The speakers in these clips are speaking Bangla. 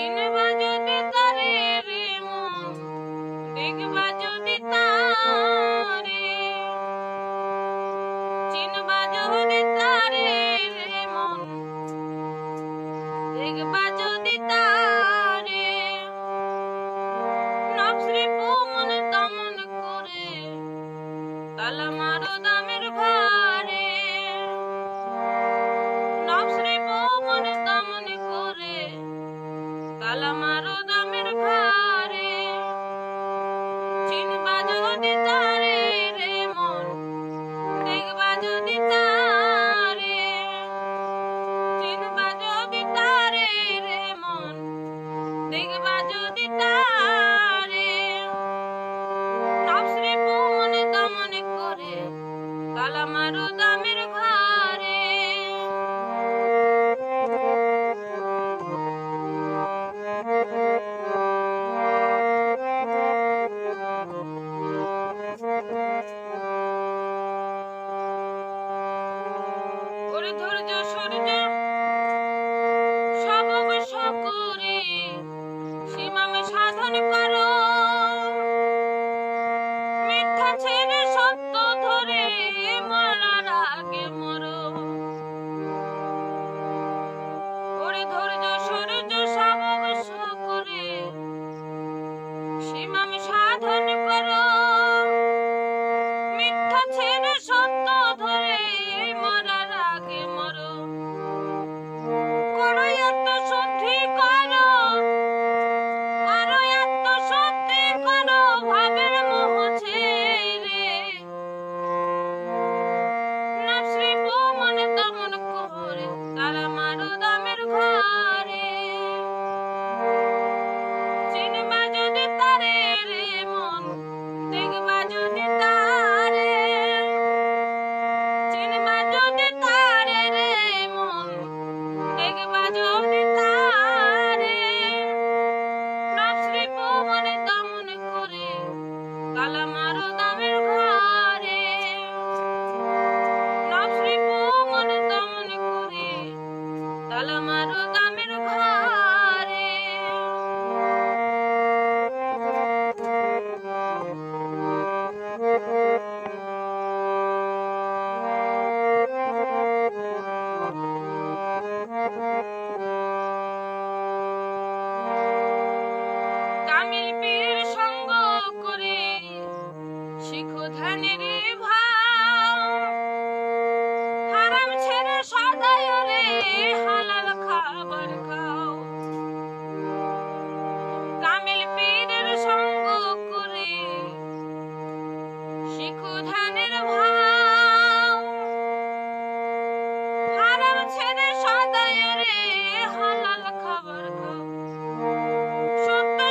চিনবা যদি তারে রে মন দেখবা যদি তারে। চিনবা যদি করে। সীমামে সাধন করে।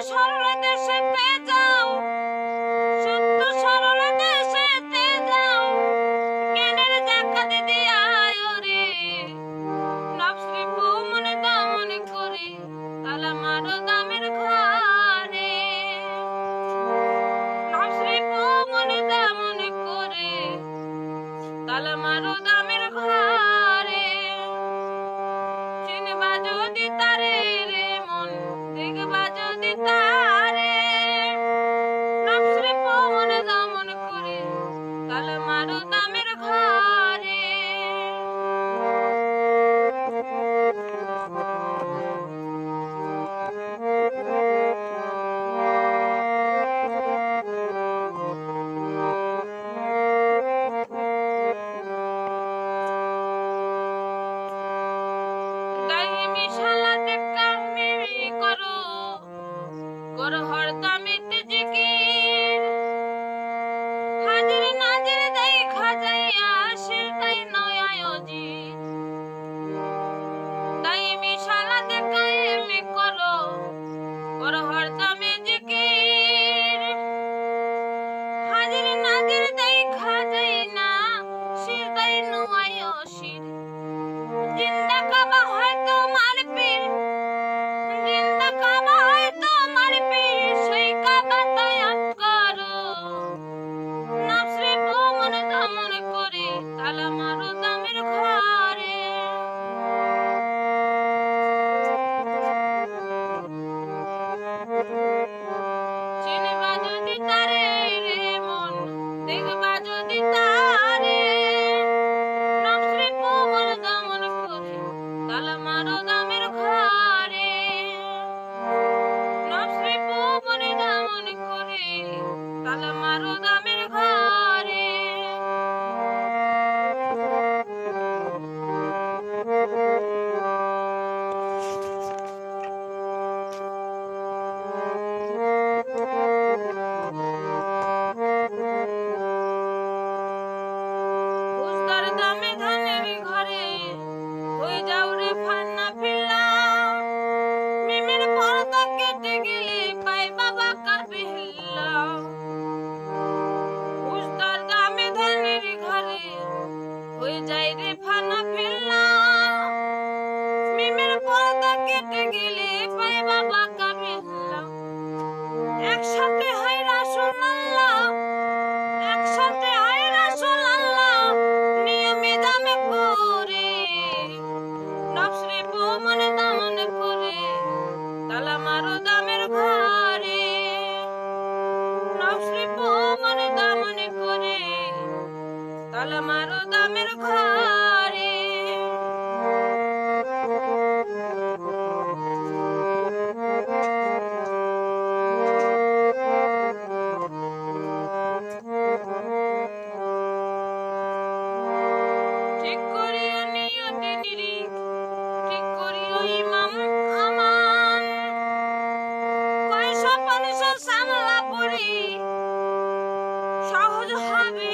সর্বদেশে अमित जी की। কয়শো পাঁচশো সামলা পড়ি সহজ হবে